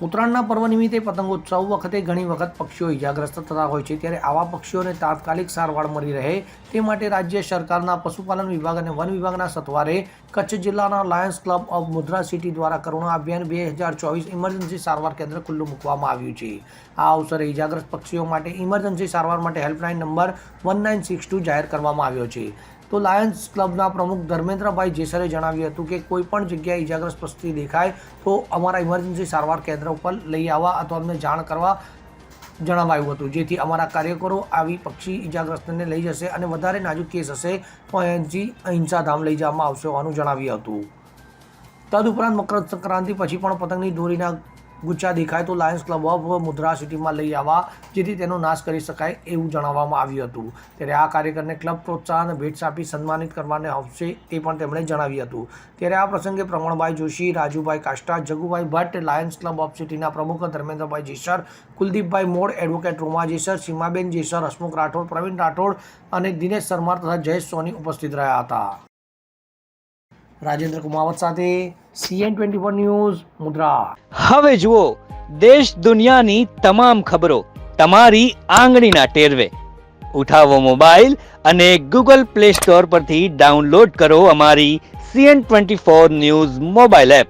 ઉત્તરાયણના પર્વ નિમિત્તે પતંગોત્સવ વખતે ઘણી વખત પક્ષીઓ ઇજાગ્રસ્ત થતા હોય છે. ત્યારે આવા પક્ષીઓને તાત્કાલિક સારવાર મળી રહે તે માટે રાજ્ય સરકારના પશુપાલન વિભાગ અને વન વિભાગના સત્વારે કચ્છ જિલ્લાના Lions Club of Mudra city દ્વારા કરુણા અભિયાન બે હજાર ચોવીસ ઇમરજન્સી સારવાર કેન્દ્ર ખુલ્લું મૂકવામાં આવ્યું છે. આ અવસરે ઇજાગ્રસ્ત પક્ષીઓ માટે ઇમરજન્સી સારવાર માટે helpline number one nine six two જાહેર કરવામાં આવ્યો છે. તો લાયન્સ ક્લબના પ્રમુખ ધર્મેન્દ્રભાઈ જેસરે જણાવ્યું હતું કે કોઈ પણ જગ્યાએ ઇજાગ્રસ્ત પક્ષી દેખાય તો અમારા ઇમરજન્સી સારવાર કેન્દ્ર ઉપર લઈ આવવા અથવા અમને જાણ કરવા જણાવાયું હતું. જેથી અમારા કાર્યકરો આવી પક્ષી ઇજાગ્રસ્તને લઈ જશે અને વધારે નાજુક કેસ હશે તો અહીંથી અહિંસાધામ લઈ જવામાં આવશે હોવાનું જણાવ્યું હતું. તદુપરાંત મકર સંક્રાંતિ પછી પણ પતંગની દોરીના ગુચ્છા દેખાય તો લાયન્સ ક્લબ ઓફ મુદ્રા સિટીમાં લઈ આવવા જેથી તેનો નાશ કરી શકાય એવું જણાવવામાં આવ્યું હતું. ત્યારે આ કાર્યકરને ક્લબ પ્રોત્સાહન, ભેટ આપી સન્માનિત કરવાને આવશે તે પણ તેમણે જણાવ્યું હતું. ત્યારે આ પ્રસંગે Pramanbhai Joshi, Rajubhai Kashta Jagubhai Bhatt Lions Club of સિટીના પ્રમુખ ધર્મેન્દ્રભાઈ જેસર, કુલદીપભાઈ મોડ, એડવોકેટ રોમા જેસર, સીમાબેન જેસર, હસમુખ રાઠોડ, પ્રવીણ રાઠોડ અને દિનેશ શર્મા તથા જયેશ સોની ઉપસ્થિત રહ્યા હતા. રાજેન્દ્ર કુમાવત સાથે CN twenty four news Mudra. હવે જુઓ, દેશ દુનિયાની તમામ ખબરો તમારી આંગળીના ટેરવે. ઉઠાવો મોબાઈલ અને ગૂગલ પ્લે સ્ટોર પરથી ડાઉનલોડ કરો અમારી CN twenty four news mobile app.